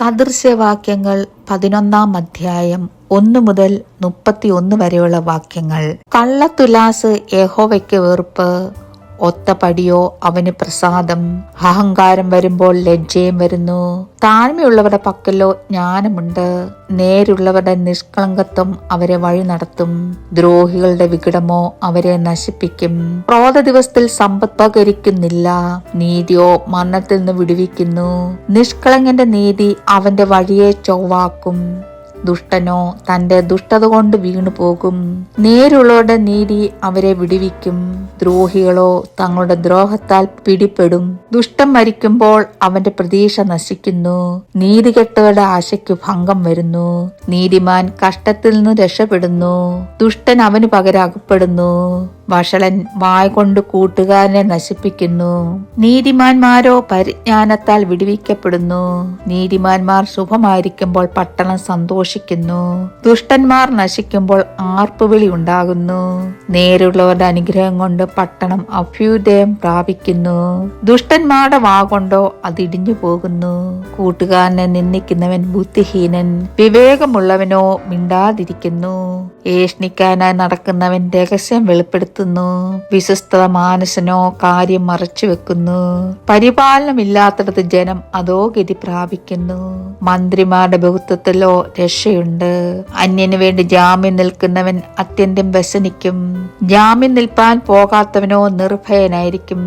സദൃശ്യവാക്യങ്ങൾ പതിനൊന്നാം അധ്യായം ഒന്ന് മുതൽ മുപ്പത്തിയൊന്ന് വരെയുള്ള വാക്യങ്ങൾ. കള്ളത്തുലാസ് യഹോവയ്ക്ക് വെറുപ്പ്. ഒത്ത പടിയോ അവന് പ്രസാദം. അഹങ്കാരം വരുമ്പോൾ ലജ്ജയും വരുന്നു. താഴ്മയുള്ളവരുടെ പക്കലോ ജ്ഞാനമുണ്ട്. നേരുള്ളവരുടെ നിഷ്കളങ്കത്വം അവരെ വഴി നടത്തും. ദ്രോഹികളുടെ വികടമോ അവരെ നശിപ്പിക്കും. ക്രോധ ദിവസത്തിൽ സമ്പത്പകരിക്കുന്നില്ല നീതിയോ മരണത്തിൽ നിന്ന് വിടുവിക്കുന്നു. നിഷ്കളങ്കന്റെ നീതി അവന്റെ വഴിയെ ചൊവ്വാക്കും. ദുഷ്ടനോ തന്റെ ദുഷ്ടത കൊണ്ട് വീണു പോകും. നേരുള്ളവരുടെ നീതി അവരെ വിടുവിക്കും. ദ്രോഹികളോ തങ്ങളുടെ ദ്രോഹത്താൽ പിടിപ്പെടും ദുഷ്ടം മരിക്കുമ്പോൾ അവന്റെ പ്രതീക്ഷ നശിക്കുന്നു. നീതികെട്ടവരുടെ ആശയ്ക്ക് ഭംഗം വരുന്നു. നീതിമാൻ കഷ്ടത്തിൽ നിന്ന് രക്ഷപ്പെടുന്നു. ദുഷ്ടൻ അവന് പകരം അകപ്പെടുന്നു വഷളൻ വായ കൊണ്ട് കൂട്ടുകാരനെ നശിപ്പിക്കുന്നു. നീതിമാന്മാരോ പരിജ്ഞാനത്താൽ വിടുവിക്കപ്പെടുന്നു. നീതിമാന്മാർ ശുഭമായിരിക്കുമ്പോൾ പട്ടണം സന്തോഷിക്കുന്നു. ദുഷ്ടന്മാർ നശിക്കുമ്പോൾ ആർപ്പുവിളി ഉണ്ടാകുന്നു. നേരുള്ളവരുടെ അനുഗ്രഹം കൊണ്ട് പട്ടണം അഭ്യുദയം പ്രാപിക്കുന്നു. ദുഷ്ടന്മാരുടെ വാ കൊണ്ടോ അതിടിഞ്ഞു പോകുന്നു. കൂട്ടുകാരനെ നിന്ദിക്കുന്നവൻ ബുദ്ധിഹീനൻ വിവേകമുള്ളവനോ മിണ്ടാതിരിക്കുന്നു. ഏഷ്ണിക്കാനായി നടക്കുന്നവൻ രഹസ്യം വെളിപ്പെടുത്തുന്നു. വിശ്വസ്തത മാനസനോ കാര്യം മറച്ചു വെക്കുന്നു. പരിപാലനമില്ലാത്തിടത്ത് ജനം അതോ ഗതി പ്രാപിക്കുന്നു. മന്ത്രിമാരുടെ ബഹുത്വത്തിലോ രക്ഷയുണ്ട്. അന്യന് വേണ്ടി ജാമ്യം നിൽക്കുന്നവൻ അത്യന്തം വ്യസനിക്കും. ജാമ്യം നിൽപ്പാൻ പോകാത്തവനോ നിർഭയനായിരിക്കും.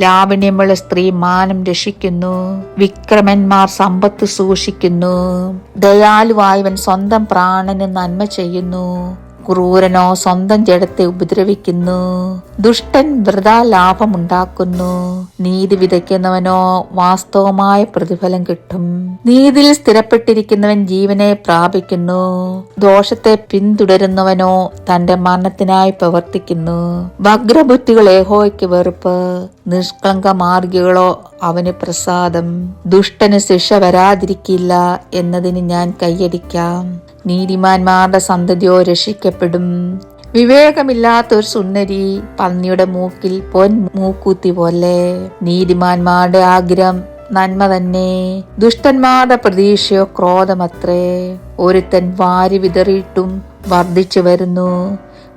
ലാവണ്യമുള്ള സ്ത്രീ മാനം രക്ഷിക്കുന്നു. വിക്രമന്മാർ സമ്പത്ത് സൂക്ഷിക്കുന്നു. ദയാലുവായവൻ സ്വന്തം പ്രാണന് നന്മ ചെയ്യുന്നു. ക്രൂരനോ സ്വന്തം ജഡത്തെ ഉപദ്രവിക്കുന്നു. ദുഷ്ടൻ വൃതാ ലാഭമുണ്ടാക്കുന്നു. നീതി വിതയ്ക്കുന്നവനോ വാസ്തവമായ പ്രതിഫലം കിട്ടും. നീതിയിൽ സ്ഥിരപ്പെട്ടിരിക്കുന്നവൻ ജീവനെ പ്രാപിക്കുന്നു. ദോഷത്തെ പിന്തുടരുന്നവനോ തന്റെ മരണത്തിനായി പ്രവർത്തിക്കുന്നു. വഗ്രബുദ്ധികൾ ഏഹോയ്ക്ക് വെറുപ്പ്. നിഷ്കളങ്ക മാർഗികളോ അവന് പ്രസാദം. ദുഷ്ടന് ശിക്ഷ വരാതിരിക്കില്ല എന്നതിന് ഞാൻ കൈയടിക്കാം. നീതിമാന്മാരുടെ സന്തതിയോ രക്ഷിക്കപ്പെടും. വിവേകമില്ലാത്ത ഒരു സുന്ദരി പന്നിയുടെ മൂക്കിൽ പൊൻ മൂക്കൂത്തി പോലെ. നീതിമാന്മാരുടെ ആഗ്രഹം നന്മ തന്നെ. ദുഷ്ടന്മാരുടെ പ്രതീക്ഷയോ ക്രോധമത്രേ. ഒരുത്തൻ വാരി വിതറിയിട്ടും വർദ്ധിച്ചു വരുന്നു.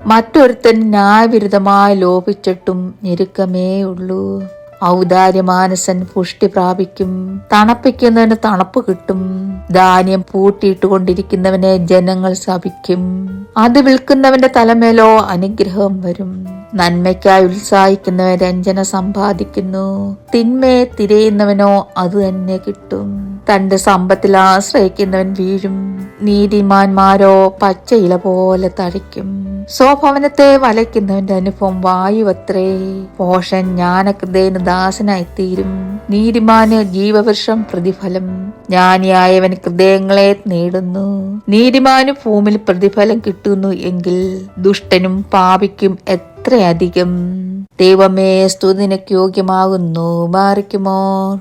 മറ്റൊരുത്തൻ ന്യായവിരുദ്ധമായി ലോപിച്ചിട്ടും ഞെരുക്കമേ ഉള്ളൂ ഔദാര്യമാനസൻ പുഷ്ടി പ്രാപിക്കും. തണുപ്പിക്കുന്നവന് തണുപ്പ് കിട്ടും. ധാന്യം പൂട്ടിയിട്ടുകൊണ്ടിരിക്കുന്നവനെ ജനങ്ങൾ ശപിക്കും. അത് വിൽക്കുന്നവന്റെ തലമേലോ അനുഗ്രഹം വരും. നന്മയ്ക്കായി ഉത്സാഹിക്കുന്നവൻ രഞ്ജന സമ്പാദിക്കുന്നു. തിന്മയെ തിരയുന്നവനോ അത് തന്നെ കിട്ടും. തന്റെ സമ്പത്തിൽ ആശ്രയിക്കുന്നവൻ വീഴും. നീതിമാന്മാരോ പച്ച ഇല പോലെ തഴിക്കും സ്വഭവനത്തെ വലയ്ക്കുന്നവന്റെ അനുഭവം വായുവത്രേ. പോഷൻ ജ്ഞാനകൃതേന് ദാസനായി തീരും നീതിമാന് ജീവവർഷം പ്രതിഫലം. ജ്ഞാനിയായവൻ ഹൃദയങ്ങളെ നേടുന്നു. നീതിമാന് ഭൂമിയിൽ പ്രതിഫലം കിട്ടുന്നു എങ്കിൽ ദുഷ്ടനും പാപിക്കും എത്രയധികം? ദൈവമേ സ്തുതിനക്ക് യോഗ്യമാകുന്നു. മാറിക്കുമോ